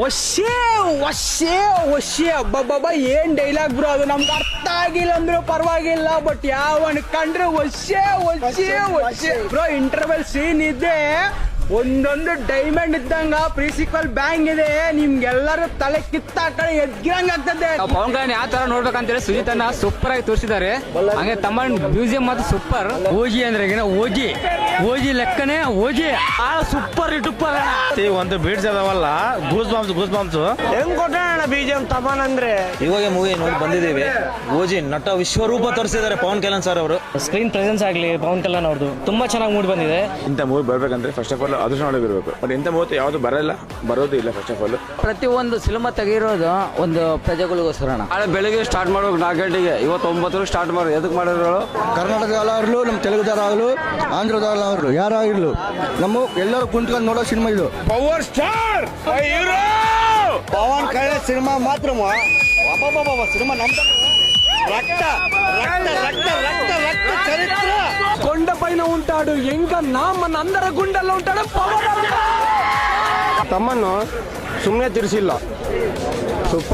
ವಶ್ಯೇ ವಶ್ಯೇ ವಶ್ಯೇ ಅಬ್ಬಬ್ಬಬ್ಬ ಏನ್ dialogue bro ಅದು? ನಮ್ಗೆ ಅರ್ಥ ಆಗಿಲ್ಲ ಅಂದ್ರೆ ಪರವಾಗಿಲ್ಲ ಬಟ್ ಯಾವನ್ ಕಂಡ್ರೆ ವಶ್ಯೇ ವಶ್ಯೇ ವಶ್ಯೇ ಬ್ರೋ ಇಂಟರ್ವೆಲ್ ಸೀನ್ ಇದೆ. ಒಂದೊಂದು ಡೈಮಂಡ್ ಇದ್ದಂಗ ಪ್ರಿನ್ಸಿಪಲ್ ಬ್ಯಾಂಗ್ ಇದೆ. ನಿಮ್ಗೆಲ್ಲರೂ ತಲೆ ಕಿತ್ತ ಕಡೆ ಎದ್ಗಿರಂಗ್ ಆಗ್ತದೆ. ಪವನ್ ಯಾವ ತರ ನೋಡ್ಬೇಕಂತೇಳಿ ಸುಜಿತ್ ಅನ್ನ ಸೂಪರ್ ಆಗಿ ತೋರಿಸಿದ್ದಾರೆ. ಹಂಗೆ ತಮ್ಮ ಮ್ಯೂಸಿಯಂ ಮತ್ತು ಸೂಪರ್ ಓಜಿ ಅಂದ್ರೆ ಹೋಗಿ ಓಜಿ. ఓజీ లెక్కనే ఓజీ. ఆ సూపర్ టూపర్ వంత బీట్ చదవల్ల గూస్ బాంబ్స్ గూస్ బాంబ్స్ ఏం కొట్టాడు? ಬಿಜಿಎಂ ತಮನ್ ಅಂದ್ರೆ. ಇವಾಗ ಮೂವಿ ನೋಡಿ ಬಂದಿದ್ದೀವಿ. ಓಜಿ ನಟ ವಿಶ್ವರೂಪ ತೋರಿಸಿದ್ದಾರೆ ಪವನ್ ಕಲ್ಯಾಣ್ ಸರ್ ಅವರು. ಸ್ಕ್ರೀನ್ ಪ್ರೆಸೆನ್ಸ್ ಆಗಲಿ ಪವನ್ ಕಲ್ಯಾಣ್ ಅವ್ರದ್ದು ತುಂಬಾ ಚೆನ್ನಾಗಿ ಮೂಡಿ ಬಂದಿದೆ. ಇಂಥ ಮೂವಿ ಬರ್ಬೇಕಂದ್ರೆ ಫಸ್ಟ್ ಆಫ್ ಆಲ್ ಅದೃಷ್ಟ ನೋಡಿರ್ಬೇಕು ಬಟ್ ಇಂಥ ಮೂವತ್ತು ಯಾವುದು ಬರಲ್ಲ. ಬರೋದು ಇಲ್ಲ ಫಸ್ಟ್ ಆಫ್ ಆಲ್ ಪ್ರತಿಯೊಂದು ಸಿನಿಮಾ ತೆಗಿರೋದು ಒಂದು ಪ್ರಜೆಗಳಿಗೋಸ್ಕರ ನಾಳೆ ಬೆಳಿಗ್ಗೆ ಸ್ಟಾರ್ಟ್ ಮಾಡ್ಬೇಕು ನಾಲ್ಕು ಗಂಟೆಗೆ ಇವತ್ತು ಒಂಬತ್ತು ಸ್ಟಾರ್ಟ್ ಮಾಡಿ ಎದಕ್ಕೆ ಕರ್ನಾಟಕದ ಎಲ್ಲರೂ ನಮ್ಮ ತೆಲುಗುದಾಗಲು ಆಂಧ್ರದಾಗಲು ಯಾರಾಗಿರ್ಲು ನಮ್ಮ ಎಲ್ಲರೂ ಕುಂತ್ಕೊಂಡು ನೋಡೋ ಸಿನಿಮಾ ಇದು. Power star Pavan Kalyan cinema ಮಾತ್ರ ಸಿನಿಮಾ ನಮ್ಮ ರಕ್ತ ರಕ್ತ ರಕ್ತ ರಕ್ತ ರಕ್ತ ಚರಿತ್ರ కొండ పైన ఉంటాడు ఇంకా నా మన అందరి గుండెల్లో ఉంటాడు పవన్ ತಮ್ಮನ್ನು ಸುಮ್ಮನೆ ತಿರ್ಸಿಲ್ಲ ಸೂಪರ್